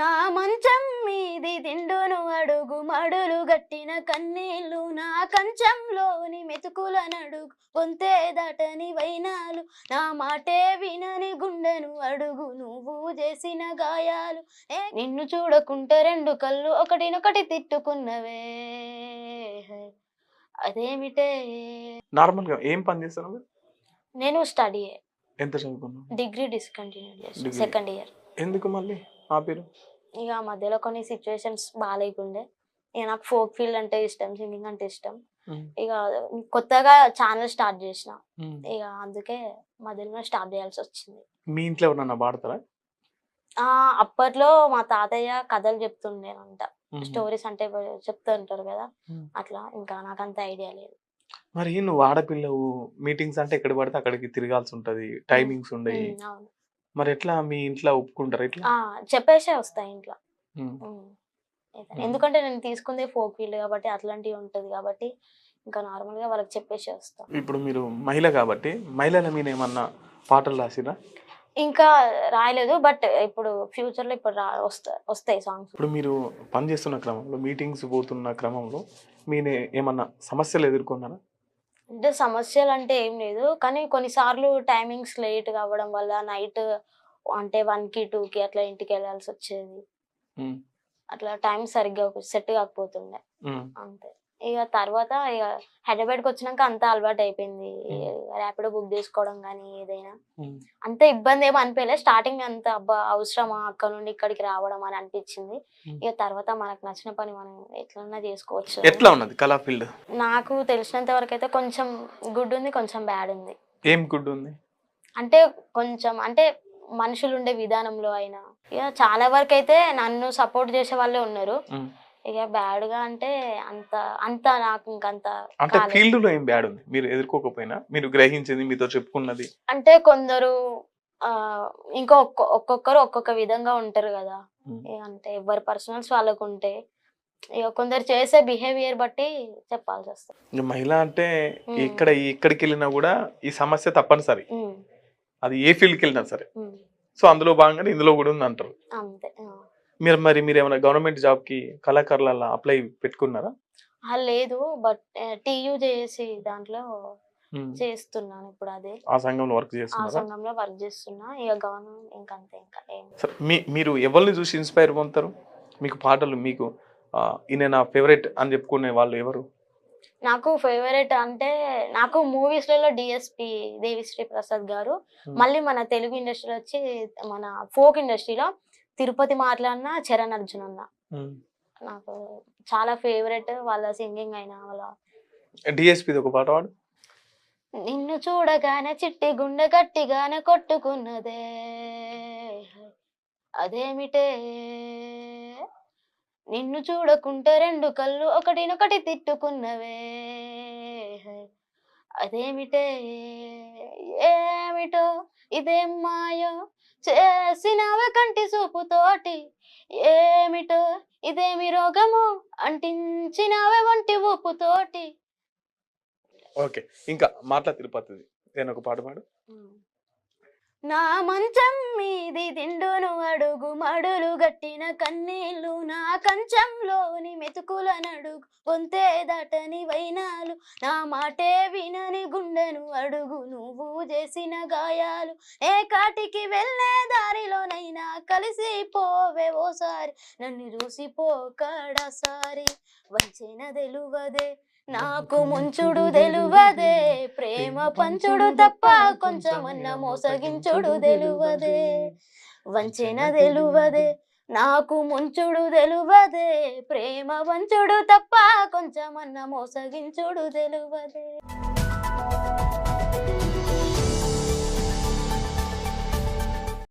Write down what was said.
నా మంచం మీది దిండును అడుగు మడులు గట్టిన కన్నీళ్ళు నా కంచంలోని మెతుకుల నడుగు గొంతే దాటని వైనాలు నా మాటే వినని గుండెను అడుగు నువ్వు చేసిన గాయాలు నిన్ను చూడకుంటే రెండు కళ్ళు ఒకటినొకటి తిట్టుకున్నవే. అదేమిటే? నార్మల్గా ఏం పని చేస్తున్నావు మీరు? నేను స్టడీ ఎంత చదువుకున్నావు? Degree discontinue. Second year. ఎందుకు మళ్ళీ? ఆ పేరు? ఇక మధ్యలో కొన్ని సిచ్యువేషన్స్ బాగాలేకుండే ఇక నాకు ఫోక్ ఫీల్డ్ అంటే ఇష్టం సింగింగ్ అంటే ఇష్టం. ఇక కొత్తగా ఛానల్ స్టార్ట్ చేసిన. ఇక అందుకే మధ్యలో స్టార్ట్ చేయాల్సి వచ్చింది. మీ ఇంట్లో ఎవరన్నా పాడతారా? అప్పట్లో మా తాతయ్య కథలు చెప్తుండేనంట. స్టోరీస్ అంటే చెప్తూ ఉంటారు కదా. అట్లా ఇంకా నాకు అంత ఐడియా లేదు. మరి నువ్వు ఆడపిల్లవు. మీటింగ్స్ అంటే ఎక్కడ పడితే అక్కడికి తిరగాల్సి ఉంటది. టైమింగ్స్ అవును. మరి ఎట్లా మీ ఇంట్లో ఒప్పుకుంటారా? ఎట్లా? ఆ, చెప్పేసే వస్తాయి ఇంట్లో. ఉమ్. మ్మ్. ఏదైనా. ఎందుకంటే నేను తీసుకుందే ఫోక్ ఫీల్డ్ కాబట్టి అట్లాంటివి ఉంటది కాబట్టి ఇంకా నార్మల్గా వాళ్ళకి చెప్పేసి వస్తాం. ఇప్పుడు మీరు మహిళ కాబట్టి మహిళల మీద ఏమన్నా పాటలు రాసిరా? ఇంకా రాయలేదు బట్ ఇప్పుడు ఫ్యూచర్లో ఇప్పుడు రా వస్తా వస్తాయి సాంగ్స్. ఇప్పుడు మీరు పని చేస్తున్న క్రమంలో మీటింగ్స్ పోతున్న క్రమంలో మీరు ఏమన్నా సమస్యలు ఎదుర్కొన్నారా? అంటే సమస్యలు అంటే ఏం లేదు కానీ కొన్నిసార్లు టైమింగ్స్ లేట్ అవ్వడం వల్ల నైట్ అంటే వన్కి టూ కి అట్లా ఇంటికి వెళ్ళాల్సి వచ్చేది. అట్లా టైం సరిగ్గా సెట్ కాకపోతుండే. అంతే ఇక తర్వాత ఇక హైదరాబాద్కి వచ్చినాక అంతా అలవాటు అయిపోయింది ర్యాపిడో బుక్ చేసుకోవడం కానీ ఏదైనా. అంత ఇబ్బంది ఏమో అనిపించలేదు స్టార్టింగ్ అంత అబ్బా అవసరమా అక్కడ నుండి ఇక్కడికి రావడం అని అనిపించింది. ఇక తర్వాత మనకు నచ్చిన పని మనం ఎట్లన్నా చేసుకోవచ్చు. ఎట్లా ఉన్నది కళా ఫీల్డ్? నాకు తెలిసినంత వరకు అయితే కొంచెం గుడ్ ఉంది కొంచెం బ్యాడ్ ఉంది. ఏం గుడ్ ఉంది? అంటే కొంచెం అంటే మనుషులు ఉండే విధానంలో అయినా. ఇక చాలా వరకు అయితే నన్ను సపోర్ట్ చేసే వాళ్ళే ఉన్నారు. ఇక బ్యాడ్గా అంటే అంత అంత నాకు ఇంకంత అంటే. ఫీల్డ్లో ఏం బ్యాడ్ ఉంది? మీరు ఎదుర్కోకపోయినా? మీరు గ్రహించింది మీతో చెప్పుకున్నది? అంటే కొందరు ఇంకో ఒక్కొ- ఒక్కొక్కరు ఒక్కొక్క విధంగా ఉంటారు కదా. అంటే ఎవరి పర్సనల్స్ వాళ్ళకు ఉంటే ఇక కొందరు చేసే బిహేవియర్ బట్టి చెప్పాల్సి వస్తుంది. మహిళ అంటే. ఇక్కడ ఎక్కడికి వెళ్ళినా కూడా ఈ సమస్య తప్పనిసరి. అది ఏ ఫీల్డ్కి వెళ్ళినా సరే. సో అందులో భాగంగానే ఇందులో కూడా ఉంది అంటారు అంతే. మీరు మరి మీరు ఏమైనా గవర్నమెంట్ జాబ్కి కళాకారుల అప్లై పెట్టుకున్నారా? ఆ, లేదు. బట్ టీయూ చేసి దాంట్లో ఉమ్. చేస్తున్నాను ఇప్పుడు అదే. ఆ సంఘంలో వర్క్ ఆ చేస్తున్నారా? సంఘంలో వర్క్ చేస్తున్నా. ఇక గవర్నమెంట్ ఇంకంతే ఇంకా ఏం సరే మీ మీరు ఎవరిని చూసి ఇన్స్పైర్ పొందుతారు? మీకు పాటలు మీకు ఆ, ఈయన నా ఫేవరెట్ అని చెప్పుకునే వాళ్ళు ఎవరు? నాకు ఫేవరెట్ అంటే నాకు మూవీస్లలో డిఎస్పి దేవిశ్రీ ప్రసాద్ గారు. మళ్ళీ మన తెలుగు ఇండస్ట్రీలో వచ్చి మన ఫోక్ ఇండస్ట్రీలో తిరుపతి మాట్లాడిన చరణ్ అర్జున్ అన్న. నాకు చాలా ఫేవరెట్ వాళ్ళ సింగింగ్ అయినా వాళ్ళ డిఎస్పి ఒక పాట పాడు. నిన్ను చూడగానే చిట్టి గుండె గట్టిగానే కొట్టుకున్నదే. అదేమిటే? నిన్ను చూడకుంటే రెండు కళ్ళు ఒకటినొకటి తిట్టుకున్నవే. అదేమిటే? ఏమిటో? ఇదేం మాయో చేసినవే కంటి చూపుతోటి. ఏమిటో? ఇదేమి రోగము? అంటించినవే వంటి ఊపుతోటి. ఓకే. ఇంకా మాట్లా తిరుపతిది. నేను ఒక పాట పాడు. నా మంచం మీది దిండును అడుగు మడులు గట్టిన కన్నీళ్ళు నా కంచంలోని మెతుకుల నడుగు గొంతే దాటని వైనాలు నా మాటే వినని గుండెను అడుగు నువ్వు చేసిన గాయాలు ఏ కాటికి వెళ్ళే దారిలోనైనా కలిసి పోవే ఓసారి నన్ను చూసి పోకడసారి వంచిన తెలువదే నాకు ముంచుడు తెలువదే ప్రేమ పంచుడు తప్ప కొంచెమన్న మోసగించుడు తెలువదే. వంచెన తెలువదే. నాకు ముంచుడు తెలువదే. ప్రేమ వంచుడు తప్ప కొంచెమన్న మోసగించుడు తెలువదే.